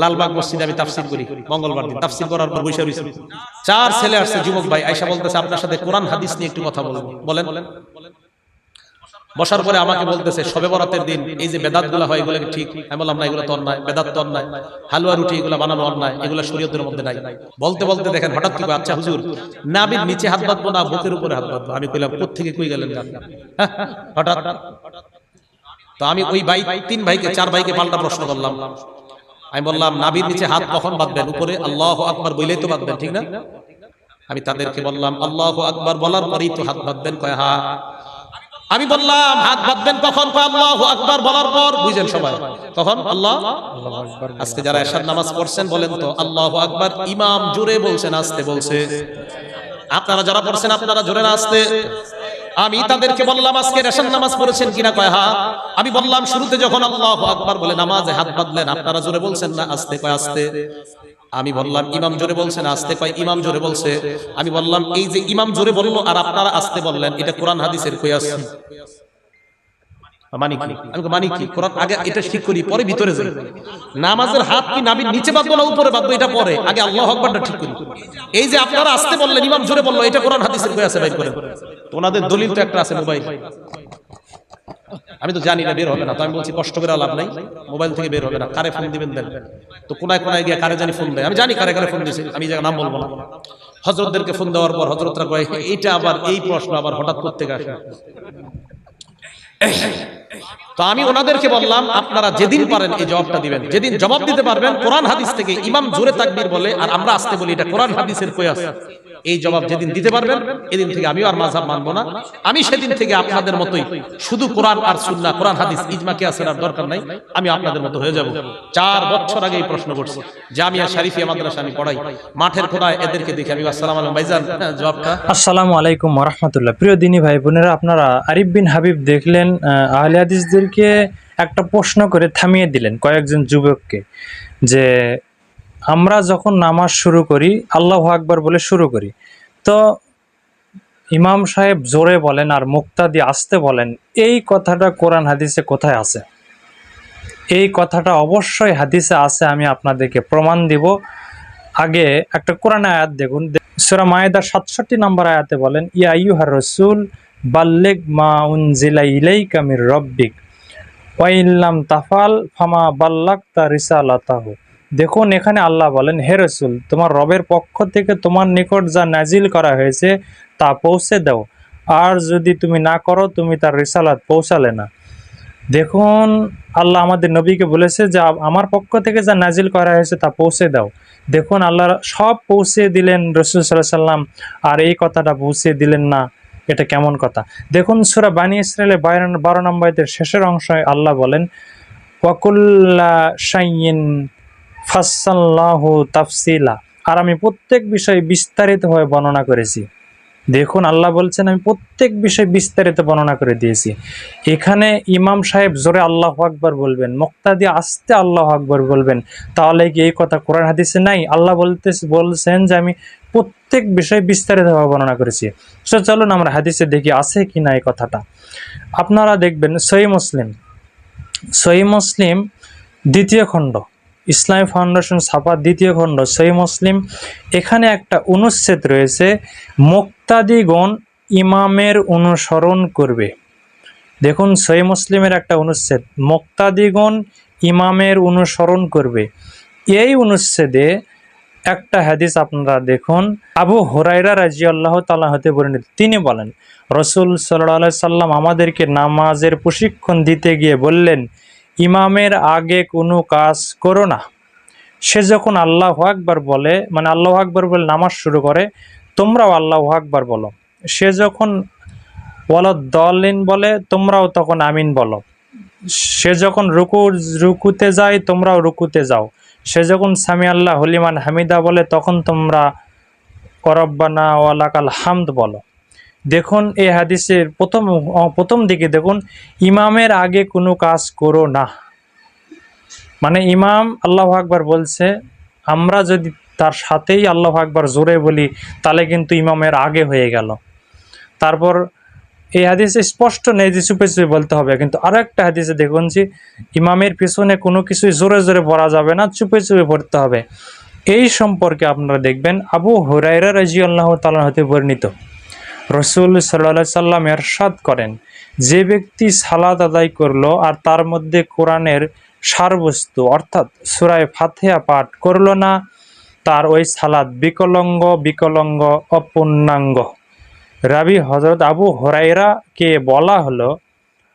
লালবাগ মসজিদে আমি তাফসির করি মঙ্গলবার দিন। তাফসির করার পর বসে রয়েছি চার ছেলে আসছে যুবক ভাই। আয়সা বলতেছে আপনার সাথে কোরআন হাদিস নিয়ে একটু কথা বলব। বলেন। বসার পরে আমাকে বলতেছে সবে বরাতের দিন এই যে বেদাতগুলা হয় এগুলো ঠিক? আমি বললাম না এগুলো তো অন্যায়। বেদাত তো অন্যায়। হালুয়া রুটি এগুলো বানানো অন্যায়। এগুলো শরীয়তের মধ্যে নাই। বলতে বলতে দেখেন হঠাৎ কি আচ্ছা হুজুর নাবির নিচে হাত বাঁধবো না বুকের উপরে হাত বাঁধবো? আমি কইলাম কোথেকে কই গেলেন? হ্যাঁ, হঠাৎ। তো আমি ওই ভাই তিন ভাইকে চার ভাইকে পাল্টা প্রশ্ন করলাম। আমি বললাম নাবির নিচে হাত কখন বাঁধবেন? উপরে আল্লাহ আকবার বইলেই তো বাঁধবেন ঠিক না? আমি তাদেরকে বললাম আল্লাহ আকবার বলার পরেই তো হাত বাঁধবেন কয় হা। আমি বললাম হাত বাঁধবেন কখন? কয় আল্লাহ আকবার বলার পর বুঝেন সবাই। তখন আল্লাহ আজকে যারা এশার নামাজ পড়ছেন বলেন তো আল্লাহ আকবার ইমাম জোরে বলছেন আসতে বলছে। আপনারা যারা পড়ছেন আপনারা জোরে না আসতে। আমি তাদেরকে বললাম, আজকে রেশন নামাজ পড়েছেন কিনা? কয়, হা। আমি বললাম, শুরুতে যখন আল্লাহ আকবার বলে নামাজে হাত বাঁধলেন, আপনারা জোরে বলছেন না, আস্তে, কয়, আস্তে? আমি বললাম, ইমাম জোরে বলছেন, আসতে, কয়, ইমাম জোরে বলছে। আমি বললাম, এই যে ইমাম জোরে বলল, আর আপনারা আসতে বললেন, এটা কোরআন হাদিসের কই আছে মানি কি? আমি মানি কি? কোরআন আগে এটা ঠিক করি পরে ভিতরে যাই। নামাজের হাত কি নাবির নিচে বাঁধবো না উপরে বাঁধবো? এটা পরে। আগে আল্লাহ আকবারটা ঠিক করি। এই যে আপনারা আসতে বললেন ইমাম জোরে বলল এটা কোরআন হাদিসের আছে ভাই করে তো ওনাদের দলিল তো একটা আছে মোবাইল। আমি তো জানি না বের হবে না। তো আমি বলছি কষ্ট করে লাভ নাই। মোবাইল থেকে বের হবে না। কারে ফোন দিবেন দেন? তো কোনায় কোনায় গিয়ে কারে জানি ফোন দেয়? আমি জানি কারে কারে ফোন দিয়েছি আমি এই জায়গায় নাম বলব না। হজরতদেরকে ফোন দেওয়ার পর হজরতরা কয় এইটা আবার এই প্রশ্ন আবার হঠাৎ করতে আসে তো আমি ওনাদেরকে বললাম আপনারা যেদিন পারেন এই জবাবটা দিবেন। যেদিন জবাব দিতে পারবেন কোরআন হাদিস থেকে ইমাম জোরে তাকবীর বলে আর আমরা আসতে বলি এটা কোরআন হাদিসের কয়াস এই জবাব যেদিন দিতে পারবেন এদিন থেকে আমিও আর মাঝহাব মানবো না। আমি সেদিন থেকে আপনাদের মতোই শুধু কোরআন আর সুন্নাহ কোরআন হাদিস ইজমাকে আসার আর দরকার নাই আমি আপনাদের মতো হয়ে যাব। চার বছর আগে এই প্রশ্ন করছি জামিয়া শরীফিয়া মাদ্রাসা আমি পড়াই। মাঠের কোনায় এদেরকে দেখে আমি আসসালামু আলাইকুম ভাইজান হ্যাঁ, জবাবটা আসসালামু আলাইকুম রহমতুল্লাহ। প্রিয় দিনী ভাই বোনেরা আপনারা আরিফ বিন হাবিব দেখলেন আহ, আহলে হাদিসদেরকে একটা প্রশ্ন করে থামিয়ে দিলেন কয়েকজন যুবককে যে, আমরা যখন নামাজ শুরু করি, আল্লাহ আকবার বলে শুরু করি। তো ইমাম সাহেব জোরে বলেন আর মুক্তাদি আসতে বলেন, এই কথাটা কোরআন হাদিসে কোথায় আছে? এই কথাটা অবশ্যই হাদিসে আছে, আমি আপনাদেরকে প্রমাণ দিব। আগে একটা কোরআন আয়াত দেখুন সুরা মায়েদার সাতষট্টি নম্বর আয়াতে বলেন, ইয়া ইউহার রসুল বাল্লেগ মা উনজিলা ইলাইকা মির রব্বিক। ওয়াইল্লাম তাফাল ফামা বাল্লাক তা রিসালাতাহু। দেখুন, এখানে আল্লাহ বলেন, হে রসুল, তোমার রবের পক্ষ থেকে তোমার নিকট যা নাজিল করা হয়েছে, তা পৌঁছে দাও। আর যদি তুমি না করো, তুমি তার রিসালাত পৌঁছালে না। দেখুন, আল্লাহ আমাদের নবীকে বলেছে যে আমার পক্ষ থেকে যা নাজিল করা হয়েছে, তা পৌঁছে দাও। দেখুন আল্লাহ সব পৌঁছে দিলেন রসুল সাল্লাহ সাল্লাম আর এই কথাটা পৌঁছে দিলেন না। এটা কেমন কথা? দেখুন, সুরা বানী ইসরায়েলের বারো বারো নম্বরের শেষের অংশে আল্লাহ বলেন, ওয়াকুল্লা শাইন ফাসাল্লাহু তাফসিলা। আর আমি প্রত্যেক বিষয়ে বিস্তারিতভাবে বর্ণনা করেছি। দেখুন, আল্লাহ বলছেন, আমি প্রত্যেক বিষয় বিস্তারিত বর্ণনা করে দিয়েছি। এখানে ইমাম সাহেব জোরে আল্লাহ আকবর বলবেন, মুক্তাদি আস্তে আল্লাহ আকবর বলবেন। তাহলে কি এই কথা কোরআন হাদিসে নাই? আল্লাহ বলতে বলছেন যে আমি প্রত্যেক বিষয়ে বিস্তারিতভাবে বর্ণনা করেছি। সো চলুন আমরা হাদিসে দেখি আছে কি না এই কথাটা। আপনারা দেখবেন সহি মুসলিম। সহি মুসলিম দ্বিতীয় খণ্ড। ইসলামী ফাউন্ডেশন ছাপা দ্বিতীয় খণ্ড, সহি মুসলিম। এখানে একটা অনুচ্ছেদ রয়েছে, মুক্তাদিগণ ইমামের অনুসরণ করবে। দেখুন, সহি মুসলিমের একটা অনুচ্ছেদ, মুক্তাদিগণ ইমামের অনুসরণ করবে। এই অনুচ্ছেদে একটা হাদিস আপনারা দেখুন। আবু হুরাইরা রাজি আল্লাহ তালা হতে বর্ণিত। তিনি বলেন, রসুল সাল্লাহ সাল্লাম আমাদেরকে নামাজের প্রশিক্ষণ দিতে গিয়ে বললেন, ইমামের আগে কোনো কাজ করো না। সে যখন আল্লাহ আকবার বলে মানে আল্লাহ আকবার বলে নামাজ শুরু করে, তোমরাও আল্লাহ আকবার বলো। সে যখন দলিন বলে, তোমরাও তখন আমিন বলো। সে যখন রুকু রুকুতে যায়, তোমরাও রুকুতে যাও। সে যখন সামি আল্লাহ হলিমান হামিদা বলে, তখন তোমরা করব্বানা ওয়ালাকাল হামদ বলো। দেখুন, এই হাদিসের প্রথম প্রথম দিকে দেখুন, ইমামের আগে কোনো কাজ করো না। মানে ইমাম আল্লাহ আকবার বলছে, আমরা যদি তার সাথেই আল্লাহ আকবার জোরে বলি, তাহলে কিন্তু ইমামের আগে হয়ে গেল। তারপর এই হাদিসে স্পষ্ট নেই যে চুপে চুপে বলতে হবে, কিন্তু আরও একটা হাদিসে দেখুন যে ইমামের পিছনে কোনো কিছুই জোরে জোরে পড়া যাবে না, চুপে চুপে পড়তে হবে। এই সম্পর্কে আপনারা দেখবেন আবু হুরাইরা রাজি আল্লাহ তালা হতে বর্ণিত। রসুল সাল্লা সাল্লাম এরশাদ করেন, যে ব্যক্তি সালাদ আদায় করল আর তার মধ্যে কোরআনের সারবস্তু অর্থাৎ সুরায় ফাতেহা পাঠ করল না, তার ওই সালাদ বিকলঙ্গ বিকলঙ্গ, অপূর্ণাঙ্গ। রাবি হজরত আবু হরাইরাকে বলা হলো,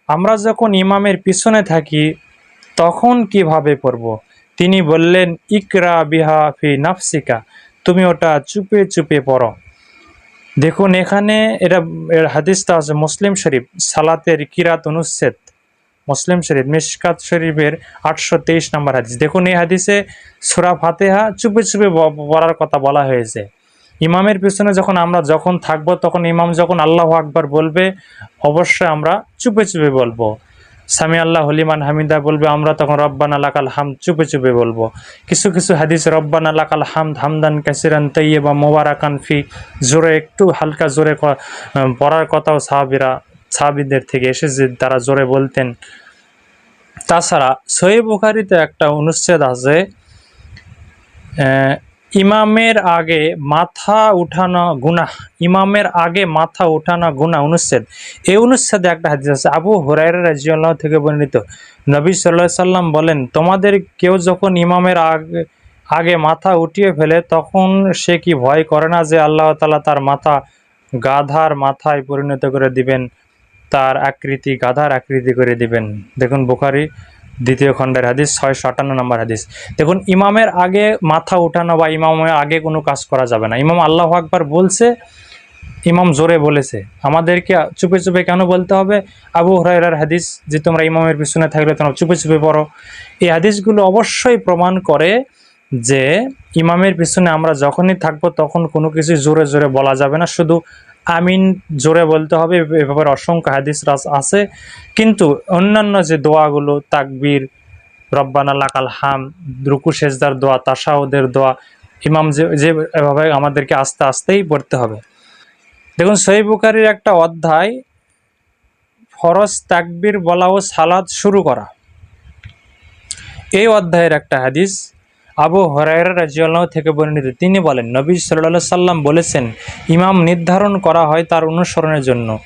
আমরা যখন ইমামের পিছনে থাকি, তখন কীভাবে পড়ব? তিনি বললেন, ইকরা বিহা ফি নাফসিকা, তুমি ওটা চুপে চুপে পড়ো। দেখুন, এখানে এটা, এর হাদিসটা আছে মুসলিম শরীফ, সালাতের কিরাত অনুচ্ছেদ, মুসলিম শরীফ, মিশকাত শরীফের আটশো তেইশ নম্বর হাদিস। দেখুন, এই হাদিসে সুরা ফাতেহা চুপে চুপে পড়ার কথা বলা হয়েছে। ইমামের পিছনে যখন আমরা যখন থাকব, তখন ইমাম যখন আল্লাহ আকবার বলবে, অবশ্যই আমরা চুপে চুপে বলব। সামি আল্লাহ হলিমান হামিদা বলবে, আমরা তখন রব্বানা লাকাল হাম চুপে চুপে বলব। কিছু কিছু হাদিস, রব্বানা লাকাল হাম হামদান কাসিরান তৈয়ে বা মোবারাকান ফি জোরে, একটু হালকা জোরে পড়ার কথাও সাহাবিরা, সাহাবিদের থেকে এসেছে তারা জোরে বলতেন। তাছাড়া সহি বুখারিতে একটা অনুচ্ছেদ আছে ইমামের আগে মাথা উঠানো গুনাহ, ইমামের আগে মাথা উঠানো গুনাহ অনুচ্ছেদ। এই অনুচ্ছেদে একটা হাদিস আছে, আবু হুরাইরা রাজিয়াল্লাহ থেকে বর্ণিত। নবী সাল্লাহ সাল্লাম বলেন, তোমাদের কেউ যখন ইমামের আগে আগে মাথা উঠিয়ে ফেলে, তখন সে কি ভয় করে না যে আল্লাহ তালা তার মাথা গাধার মাথায় পরিণত করে দিবেন, তার আকৃতি গাধার আকৃতি করে দিবেন? দেখুন বুখারি দ্বিতীয় খণ্ডের হাদিস, ছয়শো আটান্ন নম্বর হাদিস। দেখুন, ইমামের আগে মাথা উঠানো বা ইমামের আগে কোনো কাজ করা যাবে না। ইমাম আল্লাহ আকবার বলছে, ইমাম জোরে বলেছে। আমাদেরকে চুপে চুপে কেন বলতে হবে? আবু হরাইরার হাদিস, যে তোমরা ইমামের পিছনে থাকলে তোমরা চুপে চুপে পড়ো। এই হাদিসগুলো অবশ্যই প্রমাণ করে যে, ইমামের পিছনে আমরা যখনই থাকব তখন কোনো কিছু জোরে জোরে বলা যাবে না। শুধু আমিন জোরে বলতে হবে, এ ব্যাপারে অসংখ্য হাদিস রাস আছে। কিন্তু অন্যান্য যে দোয়াগুলো, তাকবীর, রব্বানা লাকাল হাম, রুকু, সেজদার দোয়া তাসাউদের দোয়া, ইমাম যে যে এভাবে আমাদেরকে আস্তে আস্তেই পড়তে হবে। দেখুন সহি বুখারির একটা অধ্যায়, ফরজ তাকবীর বলা ও সালাদ শুরু করা। এই অধ্যায়ের একটা হাদিস আবু হরাইরা রাজিয়াল্লাহ থেকে বর্ণিত। তিনি বলেন, নবী সাল্লাহ সাল্লাম বলেছেন, ইমাম নির্ধারণ করা হয় তার অনুসরণের জন্য।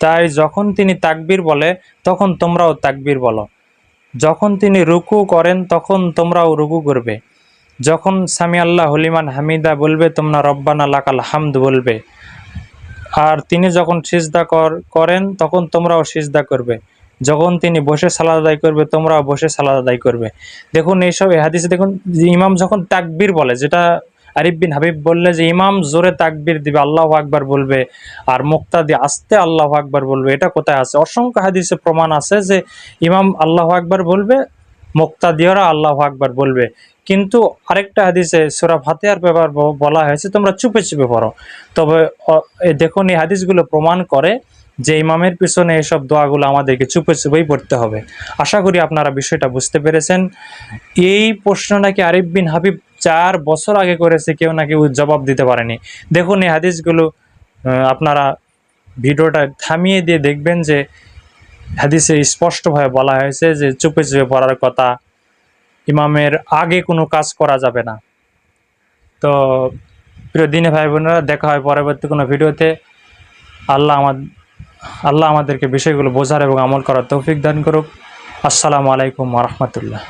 তাই যখন তিনি তাকবীর বলে, তখন তোমরাও তাকবীর বলো। যখন তিনি রুকু করেন, তখন তোমরাও রুকু করবে। যখন সামি আল্লাহ হলিমান হামিদা বলবে, তোমরা রব্বানা লাকাল হামদ বলবে। আর তিনি যখন সিজদা কর, করেন, তখন তোমরাও সিজদা করবে। যখন তিনি বসে সালাদ আদায় করবে, তোমরাও বসে সালাদ আদায় করবে। দেখুন, এইসব এই হাদিসে দেখুন ইমাম যখন তাকবীর বলে, যেটা আরিফ বিন হাবিব বললে যে ইমাম জোরে তাকবির দিবে, আল্লাহ আকবার বলবে, আর মুক্তাদি আস্তে আল্লাহ আকবার বলবে, এটা কোথায় আছে? অসংখ্য হাদিসে প্রমাণ আছে যে ইমাম আল্লাহ আকবার বলবে, মুক্তাদিয়রা আল্লাহ আকবার বলবে। কিন্তু আরেকটা হাদিসে সুরা ফাতেহার ব্যাপার বলা হয়েছে, তোমরা চুপে চুপে পড়ো। তবে দেখুন, এই হাদিসগুলো প্রমাণ করে যে ইমামের পিছনে এসব দোয়াগুলো আমাদেরকে চুপে চুপেই পড়তে হবে। আশা করি আপনারা বিষয়টা বুঝতে পেরেছেন। এই প্রশ্ন নাকি আরিফ বিন হাবিব চার বছর আগে করেছে, কেউ নাকি জবাব দিতে পারেনি। দেখুন, এই হাদিসগুলো আপনারা ভিডিওটা থামিয়ে দিয়ে দেখবেন যে হাদিসে স্পষ্টভাবে বলা হয়েছে যে চুপে চুপে পড়ার কথা ইমামের আগে কোনো কাজ করা যাবে না। তো প্রিয় দিনে ভাই বোনেরা, দেখা হয় পরবর্তী কোনো ভিডিওতে। আল্লাহ আমার আল্লাহ আমাদেরকে বিষয়গুলো বোঝার এবং আমল করার তৌফিক দান করুক। আসসালামু আলাইকুম রহমতুল্লাহ।